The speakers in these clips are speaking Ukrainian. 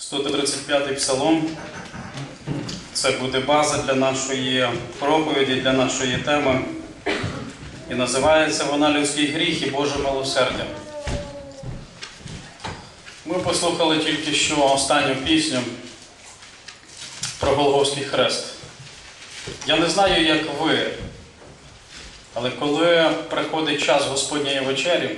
135-й псалом. Це буде база для нашої проповіді, для нашої теми. І називається вона Людський гріх і Боже милосердя. Ми послухали тільки що останню пісню про Голговський хрест. Я не знаю, як ви, але коли приходить час Господньої вечері,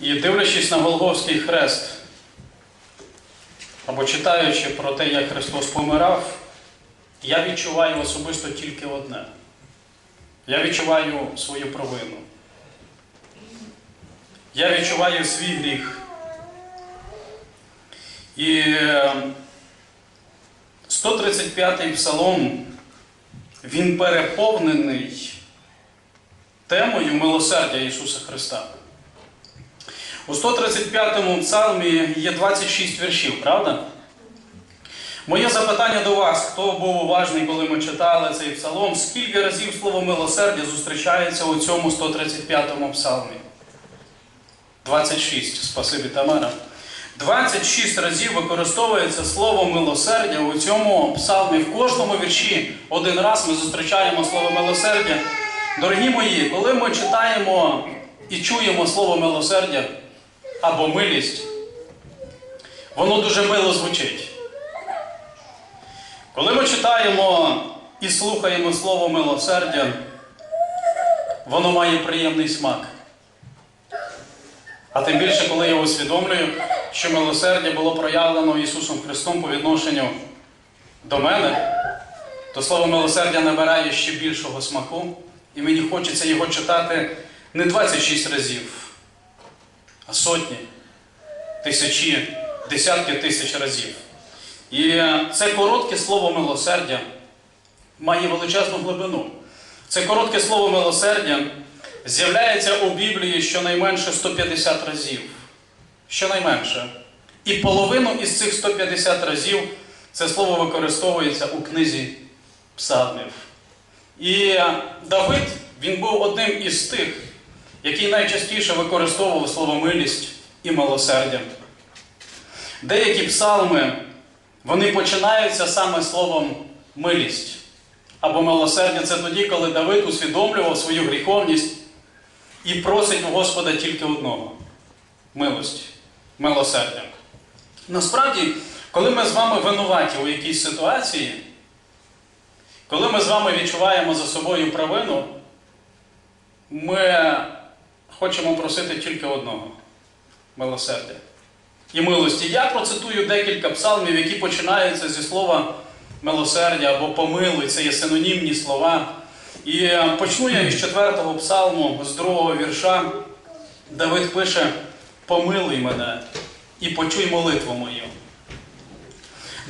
і дивлячись на Голговський хрест, або читаючи про те, як Христос помирав, я відчуваю особисто тільки одне. Я відчуваю свою провину. Я відчуваю свій гріх. І 135-й псалом, він переповнений темою милосердя Ісуса Христа. У 135-му псалмі є 26 віршів, правда? Моє запитання до вас, хто був уважний, коли ми читали цей псалом, скільки разів слово милосердя зустрічається у цьому 135-му псалмі? 26, спасибі Тамара. 26 разів використовується слово милосердя у цьому псалмі. В кожному вірші один раз ми зустрічаємо слово милосердя. Дорогі мої, коли ми читаємо і чуємо слово милосердя або милість, воно дуже мило звучить. Коли ми читаємо і слухаємо слово милосердя, воно має приємний смак. А тим більше, коли я усвідомлюю, що милосердя було проявлено Ісусом Христом по відношенню до мене, то слово милосердя набирає ще більшого смаку, і мені хочеться його читати не 26 разів, сотні, тисячі, десятки тисяч разів. І це коротке слово милосердя має величезну глибину. Це коротке слово милосердя з'являється у Біблії щонайменше 150 разів. Щонайменше. І половину із цих 150 разів це слово використовується у книзі псалмів. І Давид, він був одним із тих, який найчастіше використовував слово милість і милосердя. Деякі псалми, вони починаються саме словом милість. Або милосердя це тоді, коли Давид усвідомлював свою гріховність і просить у Господа тільки одного милості, милосердя. Насправді, коли ми з вами винуваті у якійсь ситуації, коли ми з вами відчуваємо за собою провину, ми хочемо просити тільки одного милосердя і милості. Я процитую декілька псалмів, які починаються зі слова милосердя або помилуй, це є синонімні слова. І почну я із четвертого псалму, з другого вірша. Давид пише: Помилуй мене і почуй молитву мою.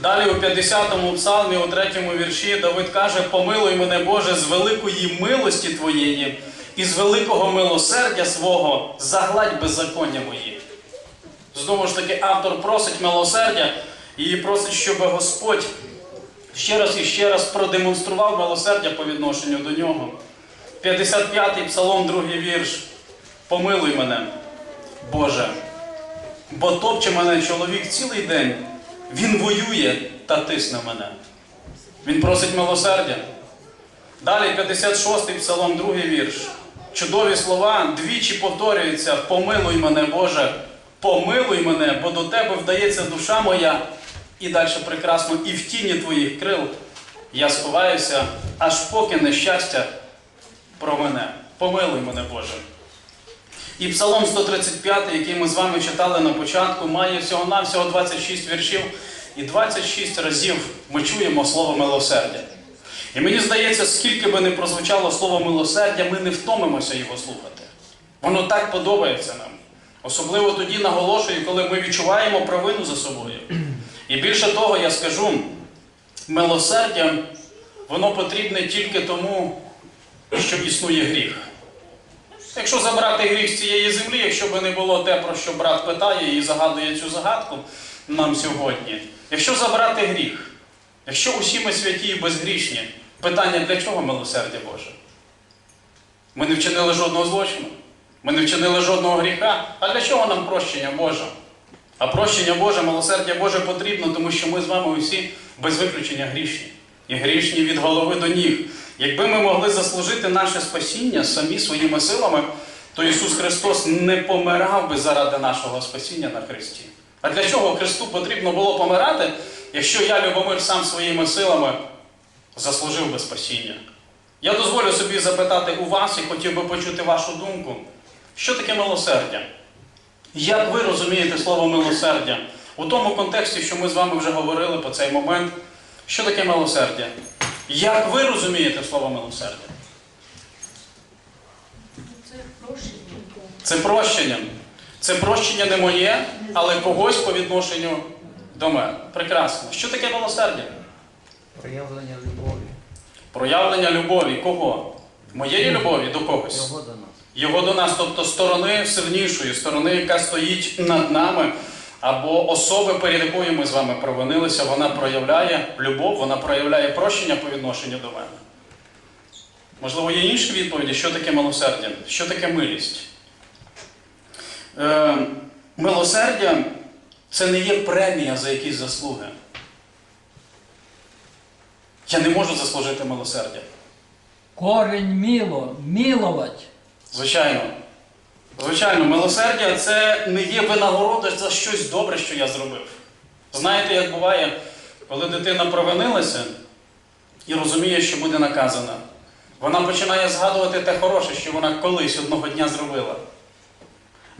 Далі у 50-му псалмі, у третьому вірші, Давид каже: Помилуй мене, Боже, з великої милості Твоєї і з великого милосердя свого загладь беззаконня мої. Знову ж таки, автор просить милосердя і просить, щоб Господь ще раз і ще раз продемонстрував милосердя по відношенню до нього. 55-й псалом, другий вірш. Помилуй мене, Боже, бо топче мене чоловік цілий день, він воює та тисне мене. Він просить милосердя. Далі 56-й псалом, другий вірш. Чудові слова двічі повторюються: Помилуй мене, Боже, помилуй мене, бо до Тебе вдається душа моя. І далі прекрасно, і в тіні твоїх крил я сховаюся, аж поки нещастя про мене. Помилуй мене, Боже. І Псалом 135, який ми з вами читали на початку, має всього-навсього 26 віршів, і 26 разів ми чуємо слово милосердя. І мені здається, скільки би не прозвучало слово милосердя, ми не втомимося його слухати. Воно так подобається нам. Особливо тоді наголошую, коли ми відчуваємо провину за собою. І більше того, я скажу, милосердя, воно потрібне тільки тому, що існує гріх. Якщо забрати гріх з цієї землі, якщо би не було те, про що брат питає і загадує цю загадку нам сьогодні, якщо забрати гріх, якщо усі ми святі і безгрішні, питання для чого милосердя Боже? Ми не вчинили жодного злочину, ми не вчинили жодного гріха. А для чого нам прощення Боже? А прощення Боже, милосердя Боже потрібно, тому що ми з вами усі без виключення грішні. І грішні від голови до ніг. Якби ми могли заслужити наше спасіння самі своїми силами, то Ісус Христос не помирав би заради нашого спасіння на Христі. А для чого Христу потрібно було помирати, якщо я, Любомир, сам своїми силами заслужив би спасіння? Я дозволю собі запитати у вас і хотів би почути вашу думку. Що таке милосердя? Як ви розумієте слово милосердя? У тому контексті, що ми з вами вже говорили по цей момент, що таке милосердя? Як ви розумієте слово милосердя? Це прощення. Це прощення. Це прощення не моє, але когось по відношенню мене. Прекрасно. Що таке милосердя? Проявлення любові. Проявлення любові. Кого? Моєї любові до когось. Його до нас. Його до нас, тобто сторони сильнішої, сторони, яка стоїть над нами, або особи, перед якою ми з вами провинилися, вона проявляє любов, вона проявляє прощення по відношенню до мене. Можливо, є інші відповіді, що таке милосердя, що таке милість. Е, милосердя це не є премія за якісь заслуги. Я не можу заслужити милосердя. Корень мило, миловать. Звичайно. Звичайно, милосердя це не є винагорода за щось добре, що я зробив. Знаєте, як буває, коли дитина провинилася і розуміє, що буде наказана, вона починає згадувати те хороше, що вона колись одного дня зробила.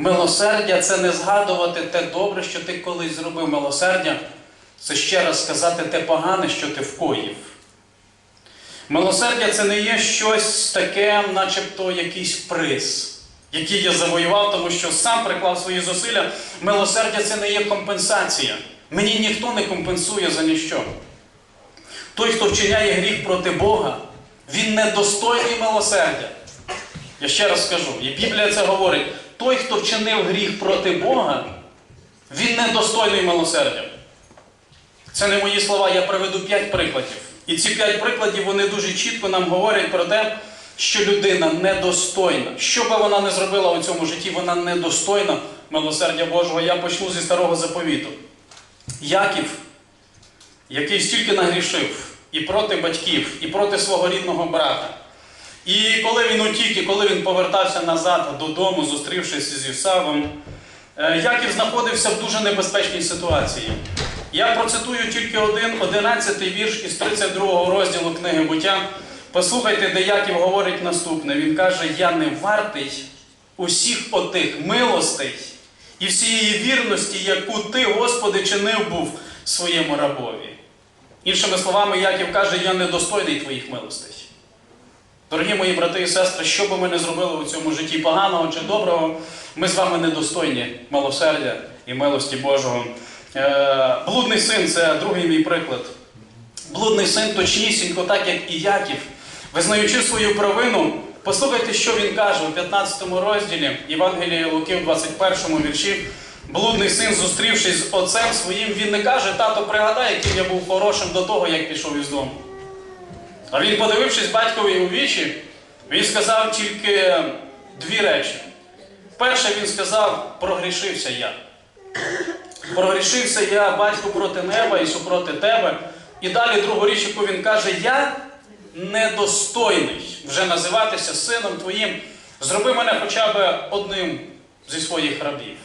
Милосердя це не згадувати те добре, що ти колись зробив. Милосердя це ще раз сказати те погане, що ти вкоїв. Милосердя це не є щось таке, начебто якийсь приз, який я завоював, тому що сам приклав свої зусилля. Милосердя це не є компенсація. Мені ніхто не компенсує за ніщо. Той, хто вчиняє гріх проти Бога, він недостойний милосердя. Я ще раз скажу, і Біблія це говорить: той, хто вчинив гріх проти Бога, він недостойний милосердя. Це не мої слова, я приведу п'ять прикладів. І ці п'ять прикладів вони дуже чітко нам говорять про те, що людина недостойна. Що би вона не зробила у цьому житті, вона недостойна милосердя Божого. Я почну зі старого заповіту. Яків, який стільки нагрішив і проти батьків, і проти свого рідного брата. І коли він утік, і коли він повертався назад додому, зустрівшись з Ісавом, е, Яків знаходився в дуже небезпечній ситуації. Я процитую тільки один, 11 вірш із 32 розділу книги буття. Послухайте, де Яків говорить наступне. Він каже: Я не вартий усіх отих милостей і всієї вірності, яку ти, Господи, чинив був своєму рабові. Іншими словами, Яків каже, я недостойний твоїх милостей. Дорогі мої брати і сестри, що би ми не зробили у цьому житті поганого чи доброго, ми з вами недостойні милосердя і милості Божого. Е, Блудний син це другий мій приклад. Блудний син точнісінько, так як і Яків, визнаючи свою провину, послухайте, що він каже у 15 розділі Євангелія Луки, в 21 вірші. Блудний син, зустрівшись з отцем своїм, він не каже, тато, пригадай, яким я був хорошим до того, як пішов із дому. А він, подивившись батькові у вічі, він сказав тільки дві речі. Перше, він сказав, прогрішився я. Прогрішився я, батько, проти неба і супроти тебе. І далі другу річ, яку він каже, я недостойний вже називатися сином твоїм. Зроби мене хоча б одним зі своїх рабів.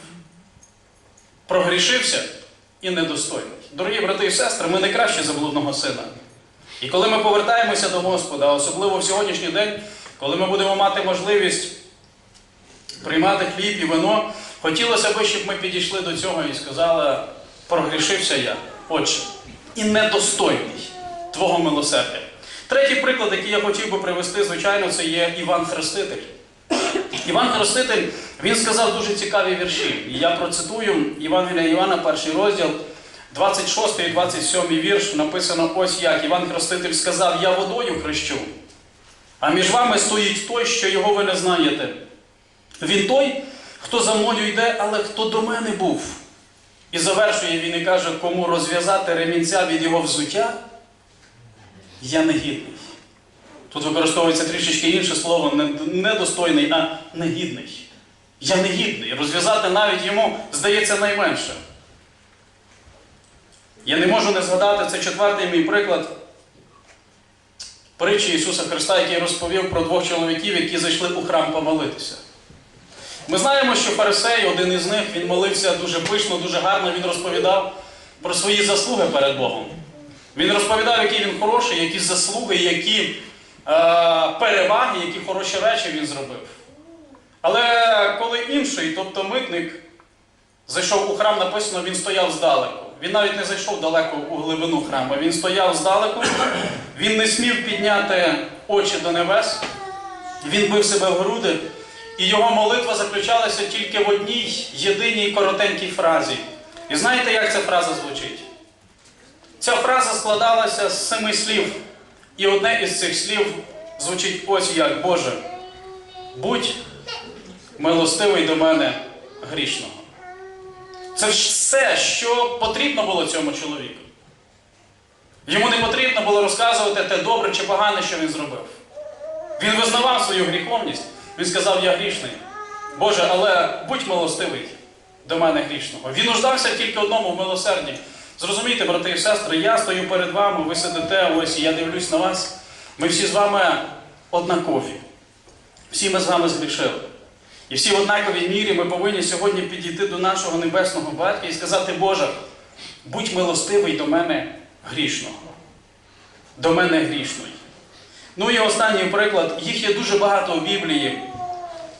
Прогрішився і недостойний. Дорогі брати і сестри, ми не кращі за блудного сина. І коли ми повертаємося до Господа, особливо в сьогоднішній день, коли ми будемо мати можливість приймати хліб і вино, хотілося б, щоб ми підійшли до цього і сказали, прогрішився я, отче, і недостойний Твого милосердя. Третій приклад, який я хотів би привести, звичайно, це є Іван Хреститель. Іван Хреститель, він сказав дуже цікаві вірші. І я процитую Євангелія Івана, перший розділ, 26 і 27 вірш, написано ось як. Іван Хреститель сказав, я водою хрещу, а між вами стоїть той, що його ви не знаєте. Він той, хто за мною йде, але хто до мене був. І завершує він і каже, кому розв'язати ремінця від його взуття, я не гідний. Тут використовується трішечки інше слово, недостойний, а негідний. Я негідний. Розв'язати навіть йому здається найменше. Я не можу не згадати, це четвертий мій приклад притчі Ісуса Христа, який розповів про двох чоловіків, які зайшли у храм помолитися. Ми знаємо, що фарисей, один із них, він молився дуже пишно, дуже гарно, він розповідав про свої заслуги перед Богом. Він розповідав, який він хороший, які заслуги, які е, переваги, які хороші речі він зробив. Але коли інший, тобто митник, зайшов у храм, написано, він стояв здалеку. Він навіть не зайшов далеко у глибину храму, він стояв здалеку, він не смів підняти очі до небес, він бив себе в груди, і його молитва заключалася тільки в одній єдиній коротенькій фразі. І знаєте, як ця фраза звучить? Ця фраза складалася з семи слів. І одне із цих слів звучить ось як Боже, будь милостивий до мене грішного. Це ж все, що потрібно було цьому чоловіку. Йому не потрібно було розказувати те добре чи погане, що він зробив. Він визнавав свою гріховність. Він сказав, я грішний. Боже, але будь милостивий до мене грішного. Він нуждався тільки одному в милосерді. Зрозумійте, брати і сестри, я стою перед вами, ви сидите, ось і я дивлюсь на вас. Ми всі з вами однакові. Всі ми з вами згрішили. І всі в однаковій мірі ми повинні сьогодні підійти до нашого небесного батька і сказати, Боже, будь милостивий до мене грішного. До мене грішної. Ну і останній приклад, їх є дуже багато у Біблії.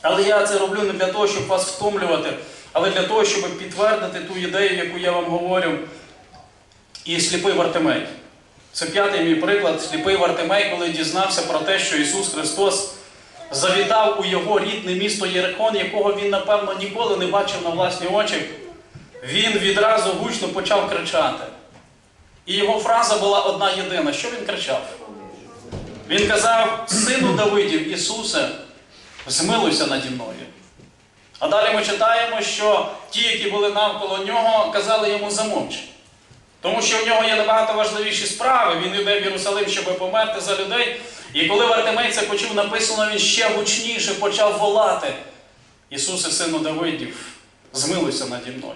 Але я це роблю не для того, щоб вас втомлювати, але для того, щоб підтвердити ту ідею, яку я вам говорю. І сліпий Вартимей. Це п'ятий мій приклад. Сліпий Вартимей, коли дізнався про те, що Ісус Христос завітав у його рідне місто Єрихон, якого він, напевно, ніколи не бачив на власні очі, він відразу гучно почав кричати. І його фраза була одна єдина. Що він кричав? Він казав: Сину Давидів, Ісусе, змилуйся наді мною. А далі ми читаємо, що ті, які були навколо нього, казали йому замовчи. Тому що в нього є набагато важливіші справи. Він йде в Єрусалим, щоб померти за людей. І коли Вартимей це почув написано, він ще гучніше почав волати. Ісусе, сину Давидів, змилуйся наді мною.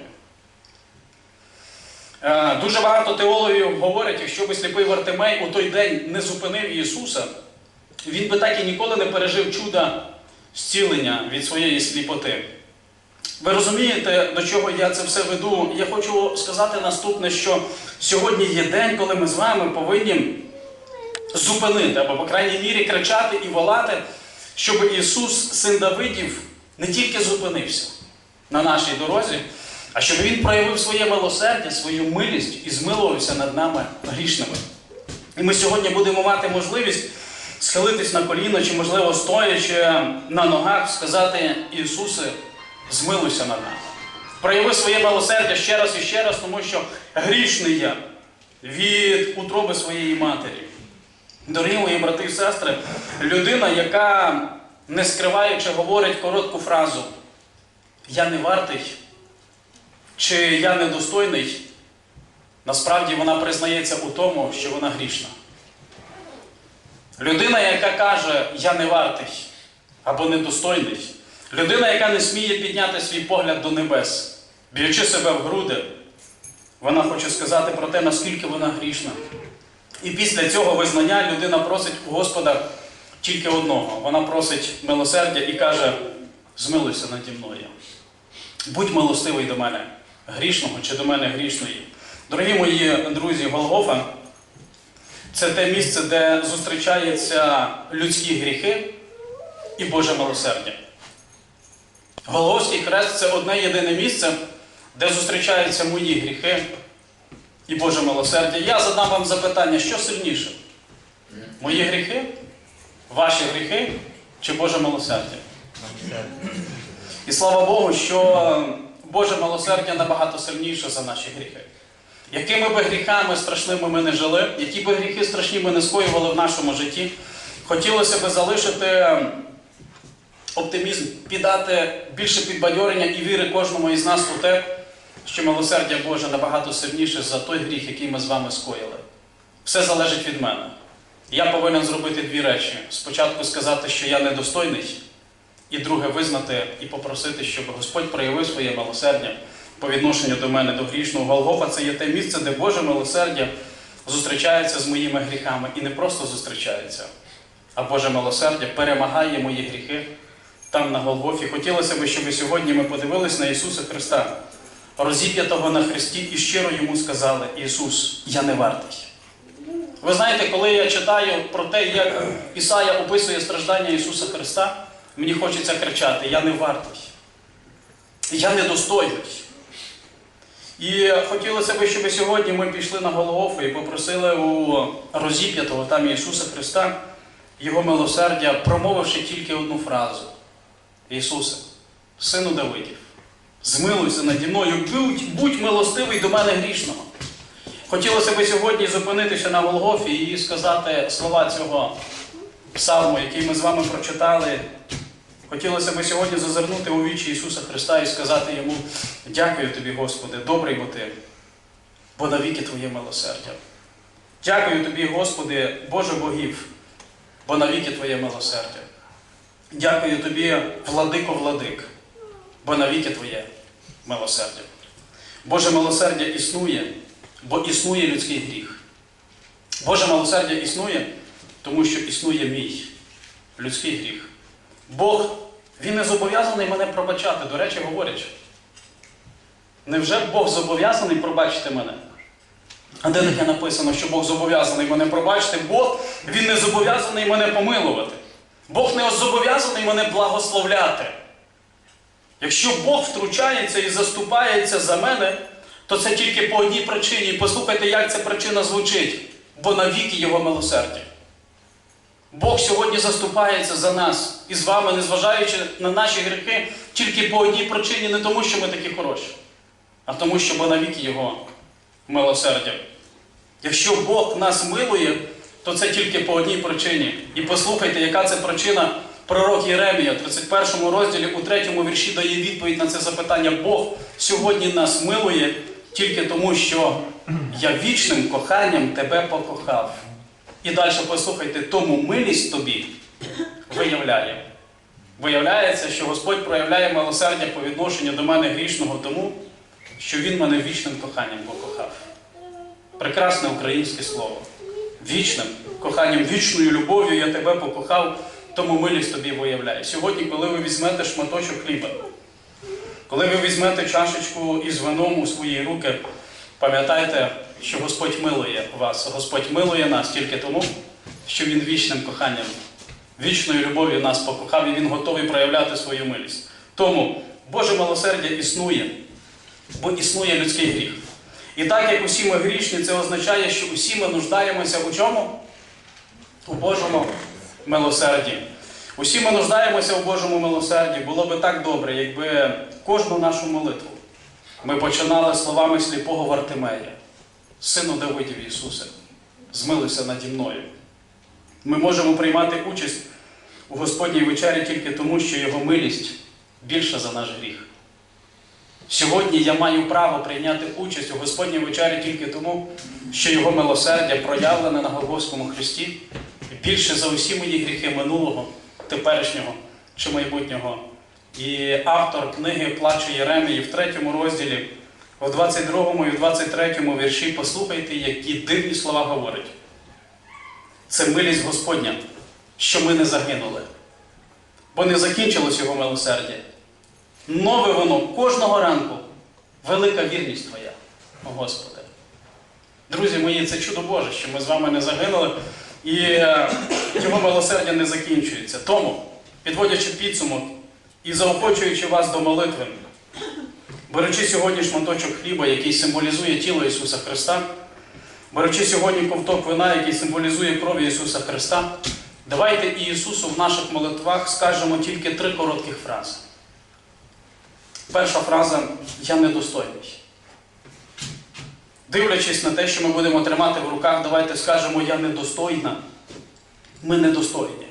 Е, Дуже багато теологів говорять, якщо би сліпий Вартимей у той день не зупинив Ісуса, він би так і ніколи не пережив чуда зцілення від своєї сліпоти. Ви розумієте, до чого я це все веду? Я хочу сказати наступне, що сьогодні є день, коли ми з вами повинні зупинити, або, по крайній мірі, кричати і волати, щоб Ісус, син Давидів, не тільки зупинився на нашій дорозі, а щоб Він проявив своє милосердя, свою милість і змилувався над нами грішними. І ми сьогодні будемо мати можливість схилитись на коліно, чи, можливо, стоячи на ногах, сказати Ісусе, змилуйся над нами. Прояви своє милосердя ще раз і ще раз, тому що грішний я від утроби своєї матері. Дорогі мої брати і сестри, людина, яка, не скриваючи, говорить коротку фразу Я не вартий чи я недостойний, насправді вона признається у тому, що вона грішна. Людина, яка каже, я не вартий або недостойний, людина, яка не сміє підняти свій погляд до небес, б'ючи себе в груди, вона хоче сказати про те, наскільки вона грішна. І після цього визнання людина просить у Господа тільки одного. Вона просить милосердя і каже: змилуйся наді мною. Будь милостивий до мене, грішного чи до мене грішної. Дорогі мої друзі, Голгофа це те місце, де зустрічаються людські гріхи і Боже милосердя. Голгофський хрест це одне єдине місце, де зустрічаються мої гріхи і Боже милосердя. Я задам вам запитання, що сильніше? Мої гріхи, ваші гріхи чи Боже милосердя? І слава Богу, що Боже милосердя набагато сильніше за наші гріхи. Якими би гріхами страшними ми не жили, які би гріхи страшні ми не скоювали в нашому житті, хотілося би залишити оптимізм, піддати більше підбадьорення і віри кожному із нас у те, що милосердя Боже набагато сильніше за той гріх, який ми з вами скоїли. Все залежить від мене. Я повинен зробити дві речі: спочатку сказати, що я недостойний, і друге визнати і попросити, щоб Господь проявив своє милосердя, по відношенню до мене, до грішного. Голгофа це є те місце, де Боже милосердя зустрічається з моїми гріхами. І не просто зустрічається, а Боже милосердя перемагає мої гріхи там на Голгофі. Хотілося б, щоб сьогодні ми подивились на Ісуса Христа, розіп'ятого на Христі, і щиро йому сказали: Ісус, я не вартий. Ви знаєте, коли я читаю про те, як Ісая описує страждання Ісуса Христа, мені хочеться кричати: Я не вартий, я недостойний. І хотілося б, щоб сьогодні ми пішли на Голгофу і попросили у розіп'ятого там Ісуса Христа, Його милосердя, промовивши тільки одну фразу: Ісусе, сину Давидів, змилуйся наді мною, будь, милостивий до мене грішного. Хотілося б сьогодні зупинитися на Голгофі і сказати слова цього псалму, який ми з вами прочитали. Хотілося б сьогодні зазирнути у вічі Ісуса Христа і сказати йому: Дякую тобі, Господи, добрий бо ти, бо навіки Твоє милосердя. Дякую тобі, Господи, Боже богів, бо навіки Твоє милосердя. Дякую тобі, владико владик, бо навіки Твоє милосердя. Боже милосердя існує, бо існує людський гріх. Боже милосердя існує, тому що існує мій людський гріх. Бог, Він не зобов'язаний мене пробачати, до речі, говорячи. Невже Бог зобов'язаний пробачити мене? А де таке написано, що Бог зобов'язаний мене пробачити? Бог, Він не зобов'язаний мене помилувати. Бог не зобов'язаний мене благословляти. Якщо Бог втручається і заступається за мене, то це тільки по одній причині. І послухайте, як ця причина звучить, бо навіки Його милосердя. Бог сьогодні заступається за нас і з вами, незважаючи на наші гріхи, тільки по одній причині, не тому, що ми такі хороші, а тому, що бо навіки Його милосердя. Якщо Бог нас милує, то це тільки по одній причині. І послухайте, яка це причина. Пророк Єремія, в 31 розділі, у 3 вірші дає відповідь на це запитання. Бог сьогодні нас милує тільки тому, що я вічним коханням тебе покохав. І далі послухайте, тому милість тобі виявляє. Виявляється, що Господь проявляє милосердя по відношенню до мене грішного тому, що Він мене вічним коханням покохав. Прекрасне українське слово. Вічним коханням, вічною любов'ю я тебе покохав, тому милість тобі виявляє. Сьогодні, коли ви візьмете шматочок хліба, коли ви візьмете чашечку із вином у свої руки, пам'ятайте, що Господь милує вас. Господь милує нас тільки тому, що Він вічним коханням, вічною любов'ю нас покохав, і Він готовий проявляти свою милість. Тому Боже милосердя існує, бо існує людський гріх. І так як усі ми грішні, це означає, що усі ми нуждаємося у чому? У Божому милосерді. Усі ми нуждаємося у Божому милосерді. Було би так добре, якби кожну нашу молитву ми починали словами сліпого Вартимея, Сину Давидів Ісусе, змилися наді мною. Ми можемо приймати участь у Господній вечері тільки тому, що Його милість більша за наш гріх. Сьогодні я маю право прийняти участь у Господній вечері тільки тому, що Його милосердя проявлене на Голгофському Христі більше за усі мої гріхи минулого, теперішнього чи майбутнього. І автор книги Плаче Єремії в третьому розділі, в 22 і в 23 вірші, послухайте, які дивні слова говорить. Це милість Господня, що ми не загинули, бо не закінчилось його милосердя. Нове воно кожного ранку. Велика вірність Твоя, Господи. Друзі мої, це чудо Боже, що ми з вами не загинули, і е, його милосердя не закінчується. Тому, підводячи підсумок і заохочуючи вас до молитви, беручи сьогодні шматочок хліба, який символізує тіло Ісуса Христа, беручи сьогодні ковток вина, який символізує кров Ісуса Христа, давайте Ісусу в наших молитвах скажемо тільки три коротких фрази. Перша фраза Я недостойний. Дивлячись на те, що ми будемо тримати в руках, давайте скажемо Я недостойна. Ми недостойні.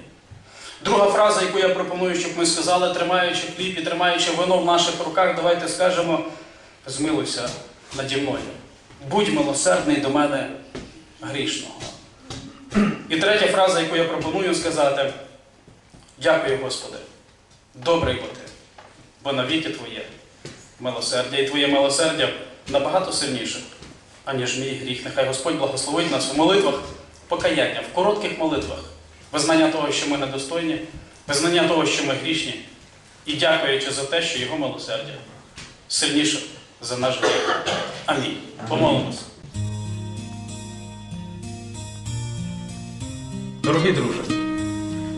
Друга фраза, яку я пропоную, щоб ми сказали, тримаючи хліб і тримаючи вино в наших руках, давайте скажемо змилуйся наді мною. Будь милосердний до мене грішного. І третя фраза, яку я пропоную сказати, дякую, Господи, добрий бо ти, бо навіки Твоє милосердя, і Твоє милосердя набагато сильніше, аніж мій гріх. Нехай Господь благословить нас у молитвах, покаяння, в коротких молитвах, визнання того, що ми недостойні, визнання того, що ми грішні, і дякуючи за те, що Його милосердя сильніше за наш гріх. Амінь. Помолимося. Дорогий друже,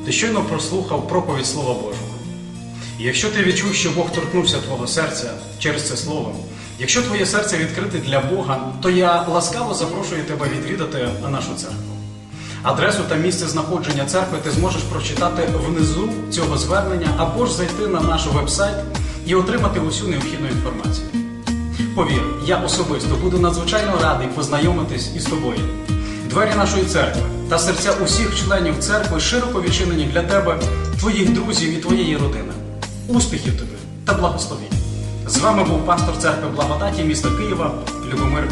ти щойно прослухав проповідь Слова Божого. І якщо ти відчув, що Бог торкнувся твого серця через це слово, якщо твоє серце відкрите для Бога, то я ласкаво запрошую тебе відвідати нашу церкву. Адресу та місце знаходження церкви ти зможеш прочитати внизу цього звернення або ж зайти на наш вебсайт і отримати усю необхідну інформацію. Повір, я особисто буду надзвичайно радий познайомитись із тобою. Двері нашої церкви та серця усіх членів церкви широко відчинені для тебе, твоїх друзів і твоєї родини. Успіхів тобі та благословінь! З вами був пастор церкви благодаті міста Києва Любомир